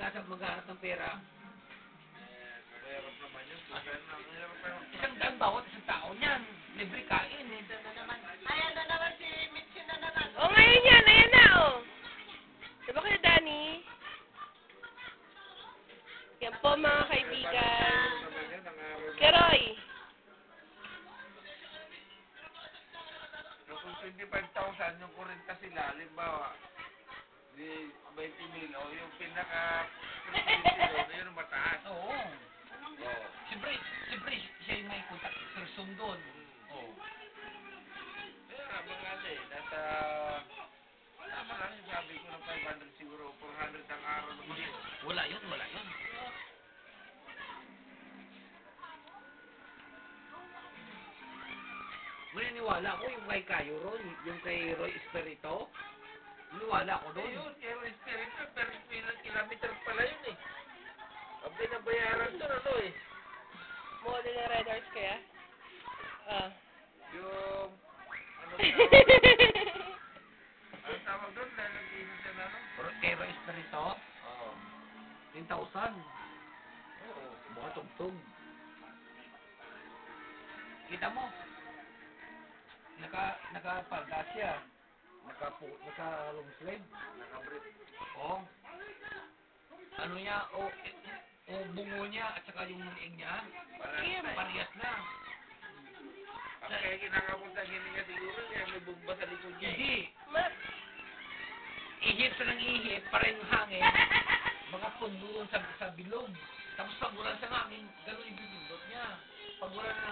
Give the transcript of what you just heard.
maghanap, maghanap ng pera. Mahirap naman yun. Mahirap na, mahirap na. Isang daan bawat isang tao niyan. Libre kain. Eh. Ito na naman. Ayan na naman si Mitzi na naman. O, oh, ngayon yan. Ayan na, oh. Diba kayo, Danny? Yan po, mga kaibigan. Yun. Keroy. Kung 25,000 yung kurenta sila, halimbawa, di 20 mil, o yung pinaka 20 mil, yun ang mataas. Oo. Oo. Siyempre, siyempre siya yung may contact person doon. Oo. Kaya mga ano eh, nasa, tama lang yung sabi ko ng 500 siguro, 400 ang araw naman yun. Wala yun, wala yun. Maniniwala ko yung kay Roy, yung kay Roy Espirito. Niniwala ko doon. Ayun, pero espiritu, pero Ang binabayaran doon ano Model ng Red Horse kaya? Ah. yung, ano ano tawag doon, nag-inom siya na ano? Ro- Kay Roy Espirito, Oo. 10,000. Oo. Mga tugtog. Kita mo? Naka, nakapaga siya. Naka, naka long sleeve. Nakabrit. Oh. Ano niya, oh, oh, bungo niya at saka yung liig niya, Kim. parehas na. Ang kaya kinakapunta niya siguro, kaya may bugba sa likod niya eh. Hindi. Ma, Ihip sa nang ihip, parang yung hangin. Mga pundo sa, sa bilog. Tapos pag sa hangin, ganun yung bibindot niya. Pag wala na